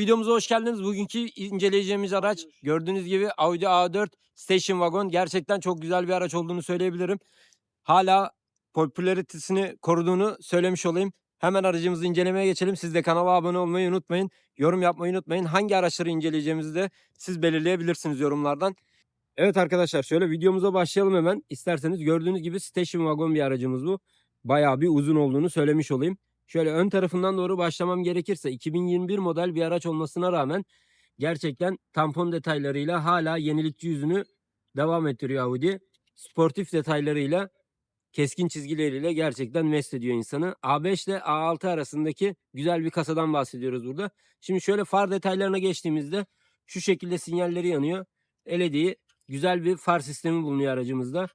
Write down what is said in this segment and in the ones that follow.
Videomuza hoş geldiniz. Bugünkü inceleyeceğimiz araç gördüğünüz gibi Audi A4 Station Wagon. Gerçekten çok güzel bir araç olduğunu söyleyebilirim. Hala popülaritesini koruduğunu söylemiş olayım. Hemen aracımızı incelemeye geçelim. Siz de kanala abone olmayı unutmayın. Yorum yapmayı unutmayın. Hangi araçları inceleyeceğimizi de siz belirleyebilirsiniz yorumlardan. Evet arkadaşlar şöyle videomuza başlayalım hemen. İsterseniz gördüğünüz gibi Station Wagon bir aracımız bu. Bayağı bir uzun olduğunu söylemiş olayım. Şöyle ön tarafından doğru başlamam gerekirse 2021 model bir araç olmasına rağmen gerçekten tampon detaylarıyla hala yenilikçi yüzünü devam ettiriyor Audi. Sportif detaylarıyla keskin çizgileriyle gerçekten mest ediyor insanı. A5 ile A6 arasındaki güzel bir kasadan bahsediyoruz burada. Şimdi şöyle far detaylarına geçtiğimizde şu şekilde sinyalleri yanıyor. LED güzel bir far sistemi bulunuyor aracımızda.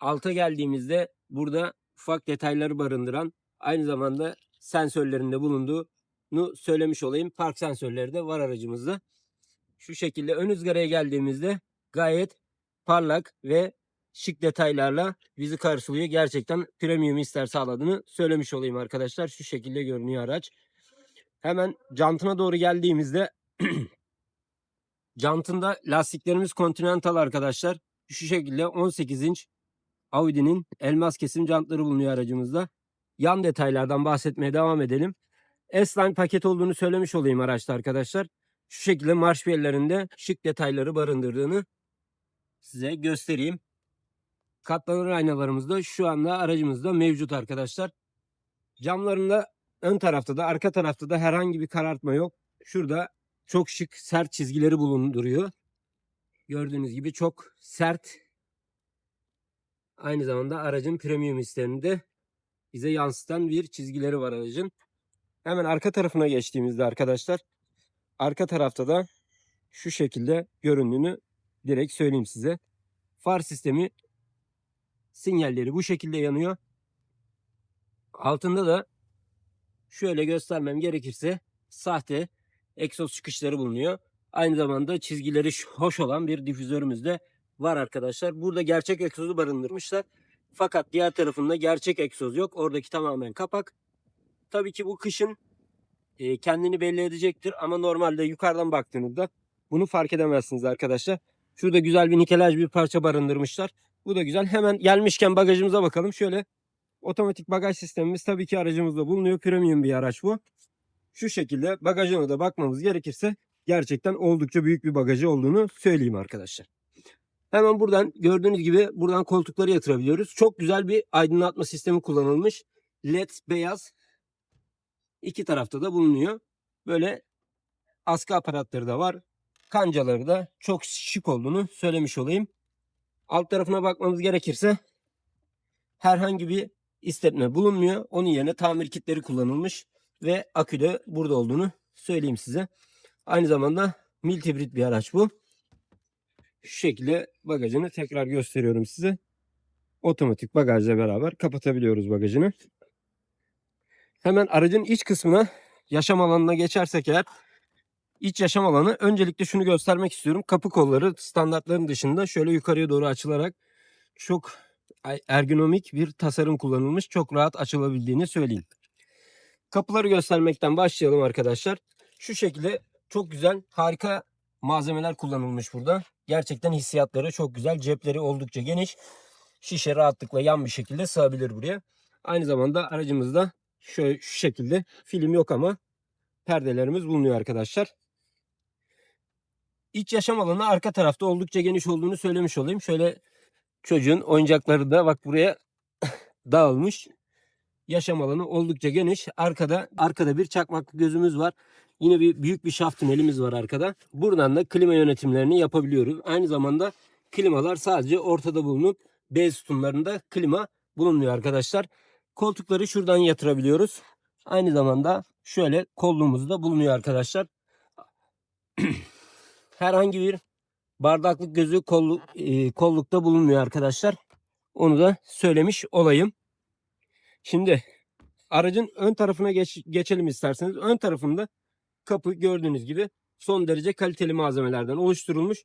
Alta geldiğimizde burada ufak detayları barındıran aynı zamanda sensörlerinde bulunduğunu söylemiş olayım. Park sensörleri de var aracımızda. Şu şekilde ön ızgaraya geldiğimizde gayet parlak ve şık detaylarla bizi karşılıyor. Gerçekten premium ister sağladığını söylemiş olayım arkadaşlar. Şu şekilde görünüyor araç. Hemen jantına doğru geldiğimizde jantında lastiklerimiz Continental arkadaşlar. Şu şekilde 18 inç Audi'nin elmas kesim jantları bulunuyor aracımızda. Yan detaylardan bahsetmeye devam edelim. S-Line paket olduğunu söylemiş olayım araçta arkadaşlar. Şu şekilde marş bellerinde şık detayları barındırdığını size göstereyim. Katlanır aynalarımız da şu anda aracımızda mevcut arkadaşlar. Camlarında ön tarafta da arka tarafta da herhangi bir karartma yok. Şurada çok şık sert çizgileri bulunduruyor. Gördüğünüz gibi çok sert. Aynı zamanda aracın premium hislerinde bize yansıtan bir çizgileri var aracın. Hemen arka tarafına geçtiğimizde arkadaşlar arka tarafta da şu şekilde göründüğünü direkt söyleyeyim size. Far sistemi sinyalleri bu şekilde yanıyor. Altında da şöyle göstermem gerekirse sahte egzoz çıkışları bulunuyor. Aynı zamanda çizgileri hoş olan bir difüzörümüz de var arkadaşlar. Burada gerçek egzozu barındırmışlar. Fakat diğer tarafında gerçek egzoz yok. Oradaki tamamen kapak. Tabii ki bu kışın e, kendini belli edecektir ama normalde yukarıdan baktığınızda bunu fark edemezsiniz arkadaşlar. Şurada güzel bir nikelaj bir parça barındırmışlar. Bu da güzel. Hemen gelmişken bagajımıza bakalım. Şöyle otomatik bagaj sistemimiz tabii ki aracımızda bulunuyor. Premium bir araç bu. Şu şekilde bagajına da bakmamız gerekirse gerçekten oldukça büyük bir bagajı olduğunu söyleyeyim arkadaşlar. Hemen buradan gördüğünüz gibi buradan koltukları yatırabiliyoruz. Çok güzel bir aydınlatma sistemi kullanılmış. LED beyaz iki tarafta da bulunuyor. Böyle askı aparatları da var. Kancaları da çok şık olduğunu söylemiş olayım. Alt tarafına bakmamız gerekirse herhangi bir istetme bulunmuyor. Onun yerine tamir kitleri kullanılmış ve akü de burada olduğunu söyleyeyim size. Aynı zamanda mild hibrit bir araç bu. Şu şekilde bagajını tekrar gösteriyorum size. Otomatik bagajla beraber kapatabiliyoruz bagajını. Hemen aracın iç kısmına yaşam alanına geçersek eğer iç yaşam alanı öncelikle şunu göstermek istiyorum. Kapı kolları standartların dışında şöyle yukarıya doğru açılarak çok ergonomik bir tasarım kullanılmış. Çok rahat açılabildiğini söyleyeyim. Kapıları göstermekten başlayalım arkadaşlar. Şu şekilde çok güzel harika malzemeler kullanılmış burada. Gerçekten hissiyatları çok güzel. Cepleri oldukça geniş. Şişe rahatlıkla yan bir şekilde sığabilir buraya. Aynı zamanda aracımızda şöyle şu şekilde film yok ama perdelerimiz bulunuyor arkadaşlar. İç yaşam alanı arka tarafta oldukça geniş olduğunu söylemiş olayım. Şöyle çocuğun oyuncakları da bak buraya dağılmış. Yaşam alanı oldukça geniş. Arkada arkada bir çakmaklı gözümüz var. Yine bir büyük bir şaft tünelimiz var arkada. Buradan da klima yönetimlerini yapabiliyoruz. Aynı zamanda klimalar sadece ortada bulunup B sütunlarında klima bulunmuyor arkadaşlar. Koltukları şuradan yatırabiliyoruz. Aynı zamanda şöyle kolluğumuz da bulunuyor arkadaşlar. Herhangi bir bardaklık gözü kolluk, e, kollukta bulunmuyor arkadaşlar. Onu da söylemiş olayım. Şimdi aracın ön tarafına geç, geçelim isterseniz. Ön tarafında kapı gördüğünüz gibi son derece kaliteli malzemelerden oluşturulmuş.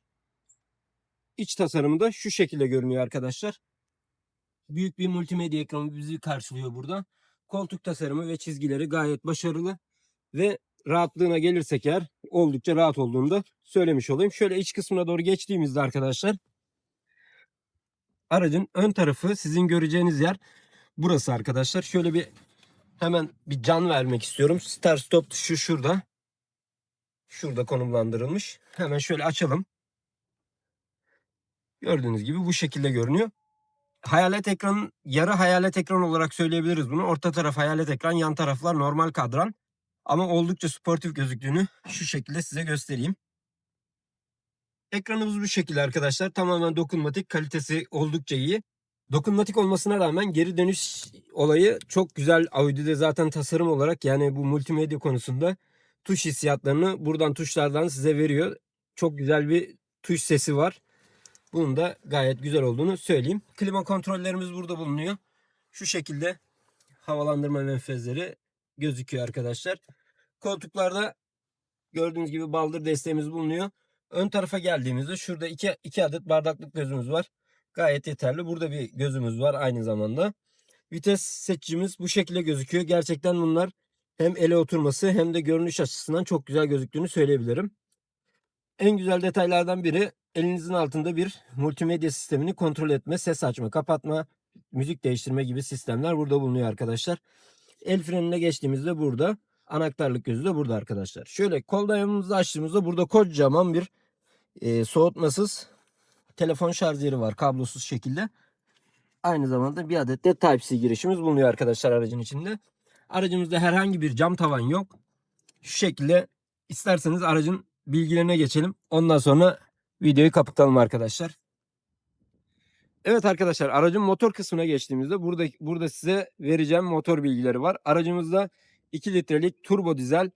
İç tasarımı da şu şekilde görünüyor arkadaşlar. Büyük bir multimedya ekranı bizi karşılıyor burada. Koltuk tasarımı ve çizgileri gayet başarılı. Ve rahatlığına gelirsek eğer oldukça rahat olduğunu da söylemiş olayım. Şöyle iç kısmına doğru geçtiğimizde arkadaşlar aracın ön tarafı sizin göreceğiniz yer burası arkadaşlar. Şöyle bir hemen bir can vermek istiyorum. Start stop tuşu şurada. Şurada konumlandırılmış. Hemen şöyle açalım. Gördüğünüz gibi bu şekilde görünüyor. Hayalet ekran, yarı hayalet ekran olarak söyleyebiliriz bunu. Orta taraf hayalet ekran, yan taraflar normal kadran. Ama oldukça sportif gözüktüğünü şu şekilde size göstereyim. Ekranımız bu şekilde arkadaşlar. Tamamen dokunmatik. Kalitesi oldukça iyi. Dokunmatik olmasına rağmen geri dönüş olayı çok güzel. Audi'de zaten tasarım olarak yani bu multimedya konusunda tuş hissiyatlarını buradan tuşlardan size veriyor. Çok güzel bir tuş sesi var. Bunun da gayet güzel olduğunu söyleyeyim. Klima kontrollerimiz burada bulunuyor. Şu şekilde havalandırma menfezleri gözüküyor arkadaşlar. Koltuklarda gördüğünüz gibi baldır desteğimiz bulunuyor. Ön tarafa geldiğimizde şurada iki, iki adet bardaklık gözümüz var. Gayet yeterli. Burada bir gözümüz var aynı zamanda. Vites seçicimiz bu şekilde gözüküyor. Gerçekten bunlar hem ele oturması hem de görünüş açısından çok güzel gözüktüğünü söyleyebilirim. En güzel detaylardan biri elinizin altında bir multimedya sistemini kontrol etme, ses açma, kapatma, müzik değiştirme gibi sistemler burada bulunuyor arkadaşlar. El frenine geçtiğimizde burada. Anahtarlık gözü de burada arkadaşlar. Şöyle kol dayamımızı açtığımızda burada kocaman bir e, soğutmasız telefon şarj yeri var kablosuz şekilde. Aynı zamanda bir adet de Type-C girişimiz bulunuyor arkadaşlar aracın içinde. Aracımızda herhangi bir cam tavan yok. Şu şekilde isterseniz aracın bilgilerine geçelim. Ondan sonra videoyu kapatalım arkadaşlar. Evet arkadaşlar aracın motor kısmına geçtiğimizde burada burada size vereceğim motor bilgileri var. Aracımızda 2 litrelik turbo dizel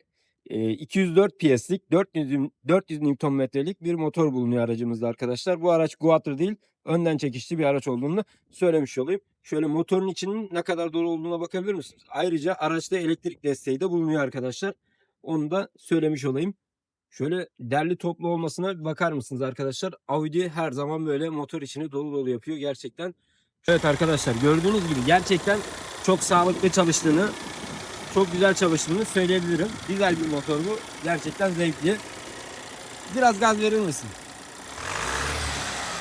e, 204 PS'lik 400 400 Nm'lik bir motor bulunuyor aracımızda arkadaşlar. Bu araç Quattro değil, önden çekişli bir araç olduğunu söylemiş olayım. Şöyle motorun içinin ne kadar dolu olduğuna bakabilir misiniz? Ayrıca araçta elektrik desteği de bulunuyor arkadaşlar. Onu da söylemiş olayım. Şöyle derli toplu olmasına bakar mısınız arkadaşlar? Audi her zaman böyle motor içini dolu dolu yapıyor gerçekten. Evet arkadaşlar gördüğünüz gibi gerçekten çok sağlıklı çalıştığını, çok güzel çalıştığını söyleyebilirim. Güzel bir motor bu. Gerçekten zevkli. Biraz gaz verir misin?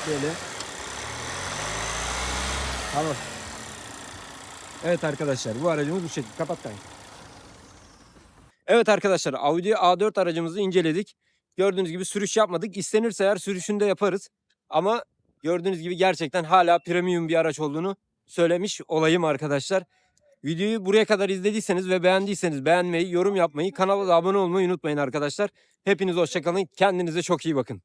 Şöyle. Tamam. Evet arkadaşlar bu aracımız bu şekilde. Kapat kanka. Evet arkadaşlar Audi A4 aracımızı inceledik. Gördüğünüz gibi sürüş yapmadık. İstenirse eğer sürüşünü de yaparız. Ama gördüğünüz gibi gerçekten hala premium bir araç olduğunu söylemiş olayım arkadaşlar. Videoyu buraya kadar izlediyseniz ve beğendiyseniz beğenmeyi, yorum yapmayı, kanala da abone olmayı unutmayın arkadaşlar. Hepiniz hoşçakalın. Kendinize çok iyi bakın.